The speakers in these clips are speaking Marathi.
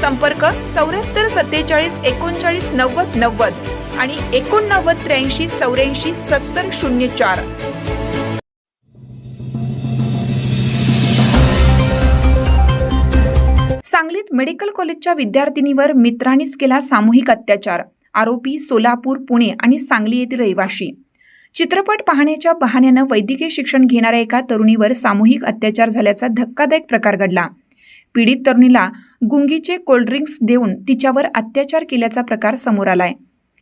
संपर्क चौऱ्याहत्तर सत्तेचाळीस एकोणचाळीस नव्वद नव्वद आणि एकोणनव्वद त्र्याऐंशी चौऱ्याऐंशी सत्तर शून्य चार. सांगलीत मेडिकल कॉलेजच्या विद्यार्थिनीवर मित्रांनीच केला सामूहिक अत्याचार. आरोपी सोलापूर पुणे आणि सांगली येथील रहिवाशी. चित्रपट पाहण्याच्या बहाण्यानं वैद्यकीय शिक्षण घेणाऱ्या एका तरुणीवर सामूहिक अत्याचार झाल्याचा धक्कादायक प्रकार घडला. पीडित तरुणीला गुंगीचे कोल्ड्रिंक्स देऊन तिच्यावर अत्याचार केल्याचा प्रकार समोर आलाय.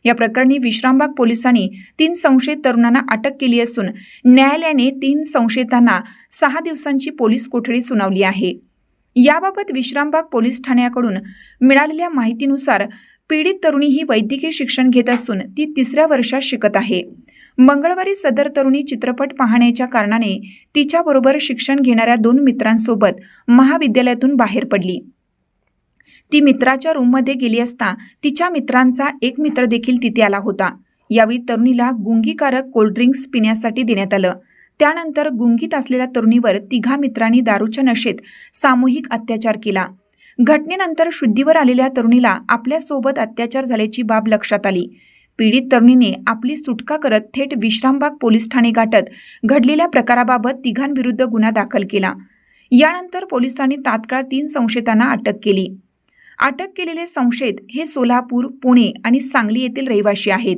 या प्रकरणी विश्रामबाग पोलिसांनी तीन संशयित तरुणांना अटक केली असून न्यायालयाने तीन संशयितांना सहा दिवसांची पोलीस कोठडी सुनावली आहे. याबाबत विश्रामबाग पोलीस ठाण्याकडून मिळालेल्या माहितीनुसार पीडित तरुणी ही वैद्यकीय शिक्षण घेत असून ती तिसऱ्या वर्षात शिकत आहे. मंगळवारी सदर तरुणी चित्रपट पाहण्याच्या कारणाने तिच्याबरोबर शिक्षण घेणाऱ्या दोन मित्रांसोबत महाविद्यालयातून बाहेर पडली. ती मित्राच्या रूममध्ये गेली असता तिच्या मित्रांचा एक मित्र देखील तिथे आला होता. यावेळी तरुणीला गुंगीकारक कोल्ड्रिंक्स पिण्यासाठी देण्यात आलं. त्यानंतर गुंगीत असलेल्या तरुणीवर तिघा मित्रांनी दारूच्या नशेत सामूहिक अत्याचार केला. घटनेनंतर शुद्धीवर आलेल्या तरुणीला आपल्यासोबत अत्याचार झाल्याची बाब लक्षात आली. पीडित तरुणीने आपली सुटका करत थेट विश्रामबाग पोलीस ठाणे गाठत घडलेल्या प्रकाराबाबत तिघांविरुद्ध गुन्हा दाखल केला. यानंतर पोलिसांनी तात्काळ तीन संशयितांना अटक केली. अटक केलेले संशयित हे सोलापूर पुणे आणि सांगली येथील रहिवाशी आहेत.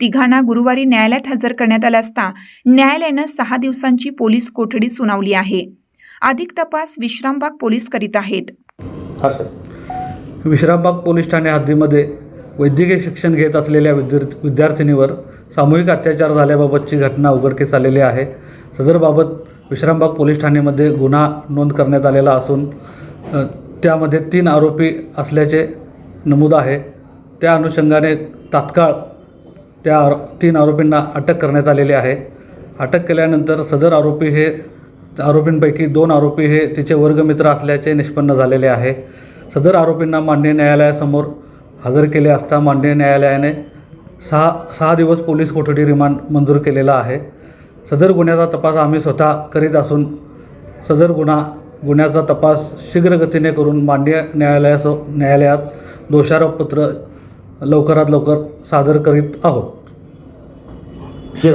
तिघांना गुरुवारी न्यायालयात हजर करण्यात आलं असता न्यायालयानं सहा दिवसांची पोलीस कोठडी सुनावली आहे. अधिक तपास विश्रामबाग पोलीस करीत आहेत. हा सर. विश्रामबाग पोलीस ठाणे हद्दीमध्ये वैद्यकीय शिक्षण घेत असलेल्या विद्यार्थी विद्यार्थिनीवर सामूहिक अत्याचार झाल्याबाबतची घटना उघडकीस आलेली आहे. सदरबाबत विश्रामबाग पोलीस ठाणेमध्ये गुन्हा नोंद करण्यात आलेला असून त्यामध्ये तीन आरोपी असल्याचे नमूद आहे. त्या अनुषंगाने तात्काळ त्या आरो तीन आरोपींना अटक करण्यात आलेली आहे. अटक केल्यानंतर सदर आरोपी हे आरोपींपैकी दोन आरोपी हे तिचे वर्गमित्र असल्याचे निष्पन्न झालेले आहे. सदर आरोपींना मान्य न्यायालयासमोर हजर केले असता मान्य न्यायालयाने सहा सहा दिवस पोलीस कोठडी रिमांड मंजूर केलेला आहे. सदर गुन्ह्याचा तपास आम्ही स्वतः करीत असून सदर गुन्हा गुन्ह्याचा तपास शीघ्रगतीने करून मान्य न्यायालयास न्यायालयात दोषारोपपत्र लवकरात लवकर सादर करीत आहोत. हे